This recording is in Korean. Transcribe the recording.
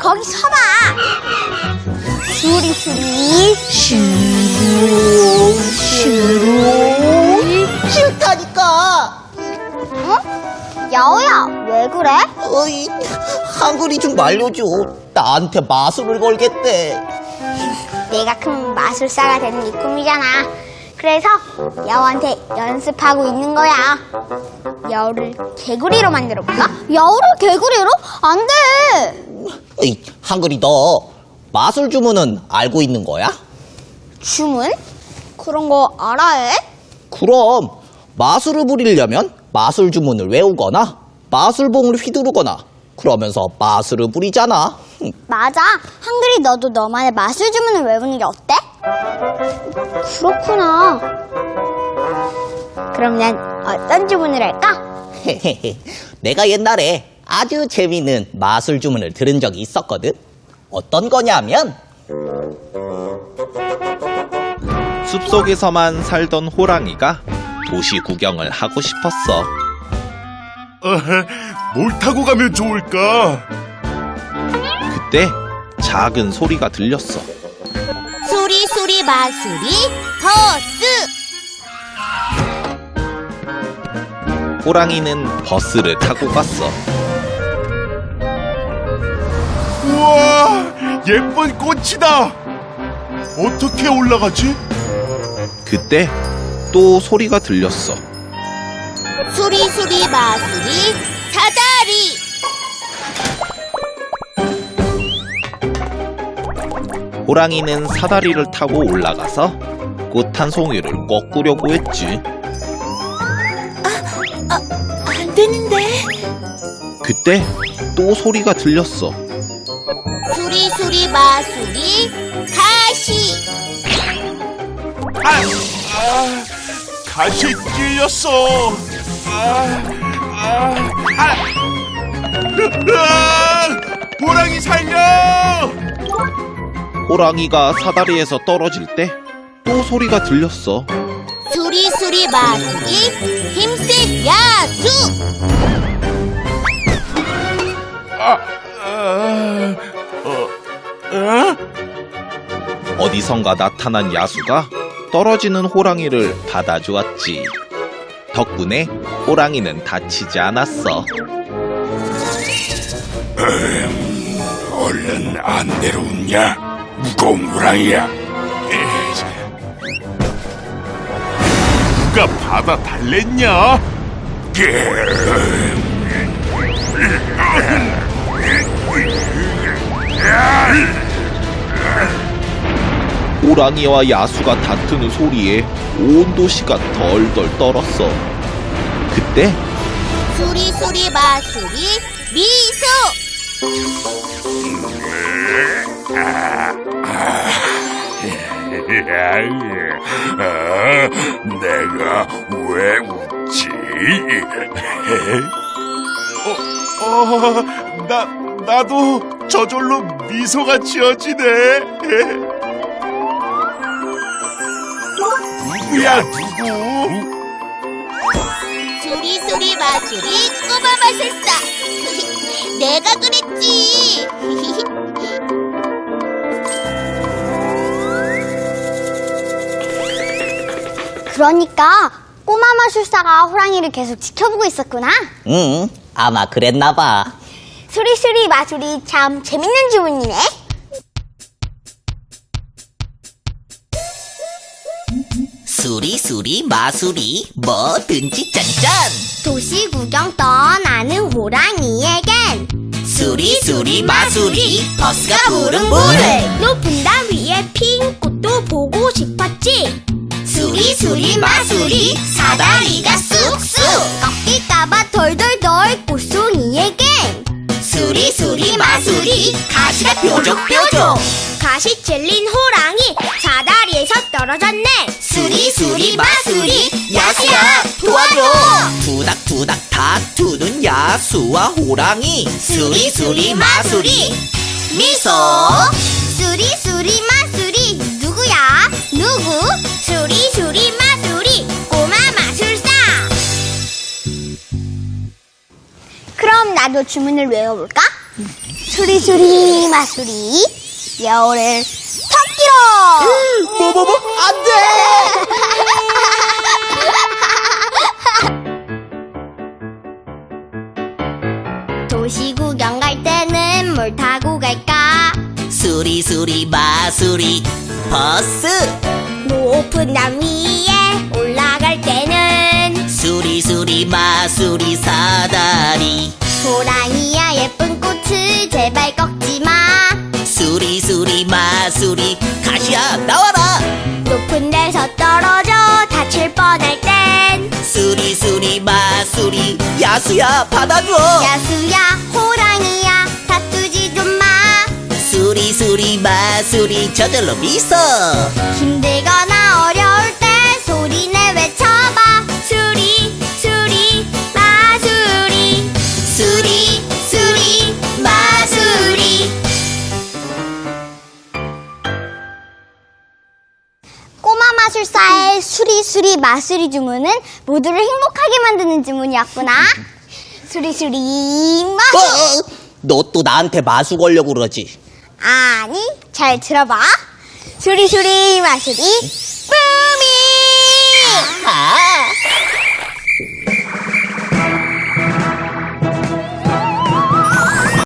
거기 서봐. 수리 수리. 싫어, 싫어. 싫다니까. 어? 야오야, 왜 그래? 어이, 한글이 좀 말려줘. 나한테 마술을 걸겠대. 내가 큰 마술사가 되는 이 꿈이잖아. 그래서 야오한테 연습하고 있는 거야. 야오를 개구리로 만들어 볼까? 야오를 개구리로? 안 돼! 어이, 한글이 너 마술 주문은 알고 있는 거야? 주문? 그런 거 알아야 해? 그럼 마술을 부리려면 마술 주문을 외우거나 마술봉을 휘두르거나 그러면서 마술을 부리잖아. 흠, 맞아. 한글이 너도 너만의 마술 주문을 외우는 게 어때? 그렇구나. 그럼 난 어떤 주문을 할까? 내가 옛날에 아주 재미있는 마술 주문을 들은 적이 있었거든. 어떤 거냐면 숲속에서만 살던 호랑이가 도시 구경을 하고 싶었어. 어, 뭘 타고 가면 좋을까? 그때 작은 소리가 들렸어. 수리 수리 마수리 버스! 호랑이는 버스를 타고 갔어. 우와, 예쁜 꽃이다. 어떻게 올라가지? 그때 또 소리가 들렸어. 수리수리 마수리 사다리! 호랑이는 사다리를 타고 올라가서 꽃 한 송이를 꺾으려고 했지. 안 되는데. 그때 또 소리가 들렸어. 수리수리 마수리 가시! 아, 아, 가시에 찔렸어. 아, 아, 아. 으아, 호랑이 살려! 호랑이가 사다리에서 떨어질 때 또 소리가 들렸어. 수리수리 마수리 힘센 야수! 아, 아, 어디선가 나타난 야수가 떨어지는 호랑이를 받아주었지. 덕분에 호랑이는 다치지 않았어. 얼른 안 내려오냐? 무거운 호랑이야. 누가 바다 달랬냐? 호랑이와 야수가 다투는 소리에 온 도시가 덜덜 떨었어. 그때 수리 수리 마수리 미소! 아, 내가 왜 웃지? 어, 어, 나, 나도 저절로 미소가 지어지네. 누구야, 누구? 수리수리 마수리 꼬마 마술사! 내가 그랬지! 그러니까 꼬마 마술사가 호랑이를 계속 지켜보고 있었구나. 응, 아마 그랬나 봐. 수리수리 마술이 참 재밌는 주문이네. 수리 수리 마수리 뭐든지 짠짠. 도시 구경 떠나는 호랑이에겐 수리 수리 마수리 버스가 부른 부른. 높은 담 위에 핀 꽃도 보고 싶었지. 수리 수리 마수리 사다리가 쑥쑥. 꺾일까봐 덜덜덜 꽃송이에겐 수리 수리 마수리 가시가 뾰족뾰족. 가시 찔린 호랑이 사다리에서 떨어졌네. 수리수리 마수리 야수야 도와줘. 두닥두닥 다투는 야수와 호랑이. 수리수리 마수리 미소. 수리수리 마수리 누구야? 누구? 수리수리 마수리 꼬마 마술사. 그럼 나도 주문을 외워볼까? 수리수리 마수리 여우를 뭐, 뭐, 뭐? 안 돼! 도시 구경 갈 때는 뭘 타고 갈까 수리 수리 마수리 버스! 높은 남 위에 올라갈 때는 수리 수리 마수리 사다리 호랑이 높은 데서 떨어져 다칠 뻔할 땐 수리 수리 마수리 야수야 받아줘. 야수야 호랑이야 다투지 좀 마. 수리 수리 마수리 저절로 미소. 힘들거나 마 마술사의 수리수리 마수리 주문은 모두를 행복하게 만드는 주문이었구나. 수리수리 마수 어, 너또 나한테 마수 걸려고 그러지? 아니 잘 들어봐. 수리수리 마수리. 뿌미! 아